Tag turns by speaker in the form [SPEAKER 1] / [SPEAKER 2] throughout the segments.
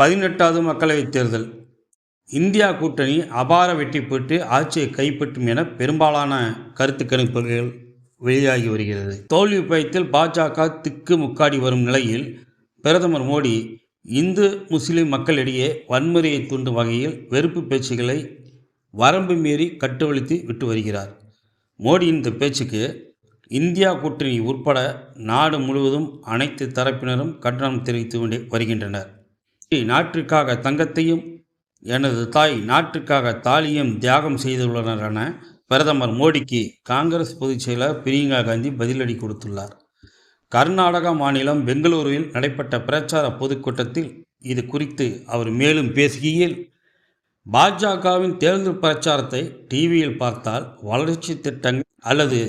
[SPEAKER 1] பதினெட்டாவது மக்களவைத் தேர்தல் இந்தியா கூட்டணி அபார வெற்றி பெற்று ஆட்சியை கைப்பற்றும் என பெரும்பாலான கருத்து கணிப்புகள் வெளியாகி வருகிறது தோல்வி பயத்தில் பாஜக திக்கு முக்காடி வரும் நிலையில் பிரதமர் மோடி இந்து முஸ்லிம் மக்களிடையே வன்முறையை தூண்டும் வகையில் வெறுப்பு பேச்சுகளை வரம்பு மீறி கட்டுவழித்து விட்டு வருகிறார் மோடியின் இந்த பேச்சுக்கு இந்தியா கூட்டணி உட்பட நாடு முழுவதும் அனைத்து தரப்பினரும் கண்டனம் தெரிவித்து வருகின்றனர் நாட்டிற்காக தங்கத்தையும் எனது தாய் நாட்டுக்காக தாலியும் தியாகம் செய்துள்ளனர் என பிரதமர் மோடிக்கு காங்கிரஸ் பொதுச் செயலர் பிரியங்கா காந்தி பதிலடி கொடுத்துள்ளார் கர்நாடக மாநிலம் பெங்களூருவில் நடைபெற்ற பிரச்சார பொதுக்கூட்டத்தில் இது குறித்து அவர் மேலும் பேசுகையில் பாஜகவின் தேர்தல் பிரச்சாரத்தை டிவியில் பார்த்தால் வளர்ச்சி திட்டங்கள் அல்லது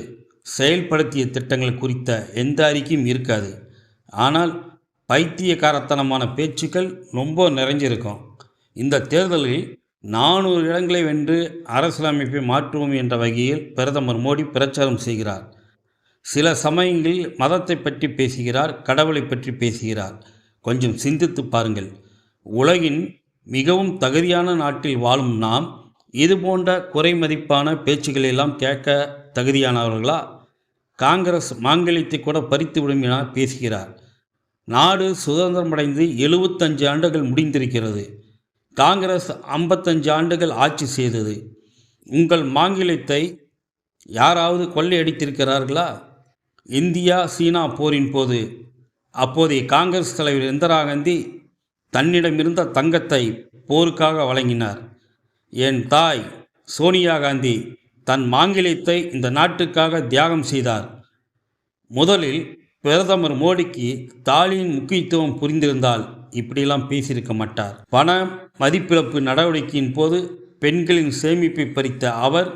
[SPEAKER 1] செயல்படுத்திய திட்டங்கள் குறித்த எந்த அறிக்கையும் இருக்காது ஆனால் பைத்தியக்காரத்தனமான பேச்சுக்கள் ரொம்ப நிறைஞ்சிருக்கும் இந்த தேர்தலில் நானூறு இடங்களை வென்று அரசியலமைப்பை மாற்றுவோம் என்ற வகையில் பிரதமர் மோடி பிரச்சாரம் செய்கிறார் சில சமயங்களில் மதத்தை பற்றி பேசுகிறார் கடவுளை பற்றி பேசுகிறார் கொஞ்சம் சிந்தித்து பாருங்கள் உலகின் மிகவும் தகுதியான நாட்டில் வாழும் நாம் இது போன்ற குறைமதிப்பான பேச்சுகளெல்லாம் கேட்க தகுதியானவர்களா காங்கிரஸ் மாங்கலியத்தை கூட விடும் என பேசுகிறார் நாடு சுதந்திரமடைந்து எழுபத்தஞ்சு ஆண்டுகள் முடிந்திருக்கிறது காங்கிரஸ் ஐம்பத்தஞ்சு ஆண்டுகள் ஆட்சி செய்தது உங்கள் மாங்கிலத்தை யாராவது கொள்ளையடித்திருக்கிறார்களா இந்தியா சீனா போரின் போது அப்போதைய காங்கிரஸ் தலைவர் இந்திரா காந்தி தன்னிடமிருந்த தங்கத்தை போருக்காக வழங்கினார் என் தாய் சோனியா காந்தி தன் மாங்கிலத்தை இந்த நாட்டுக்காக தியாகம் செய்தார் முதலில் பிரதமர் மோடிக்கு தாலியின் முக்கியத்துவம் புரிந்திருந்தால் இப்படியெல்லாம் பேசியிருக்க மாட்டார் பண மதிப்பிழப்பு நடவடிக்கையின் போது பெண்களின் சேமிப்பை பறித்த அவர்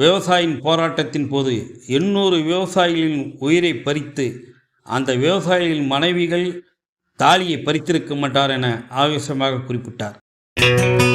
[SPEAKER 1] விவசாயின் போராட்டத்தின் போது எண்ணூறு விவசாயிகளின் உயிரை பறித்து அந்த விவசாயிகளின் மனைவிகள் தாலியை பறித்திருக்க மாட்டார் என ஆவேசமாக குறிப்பிட்டார்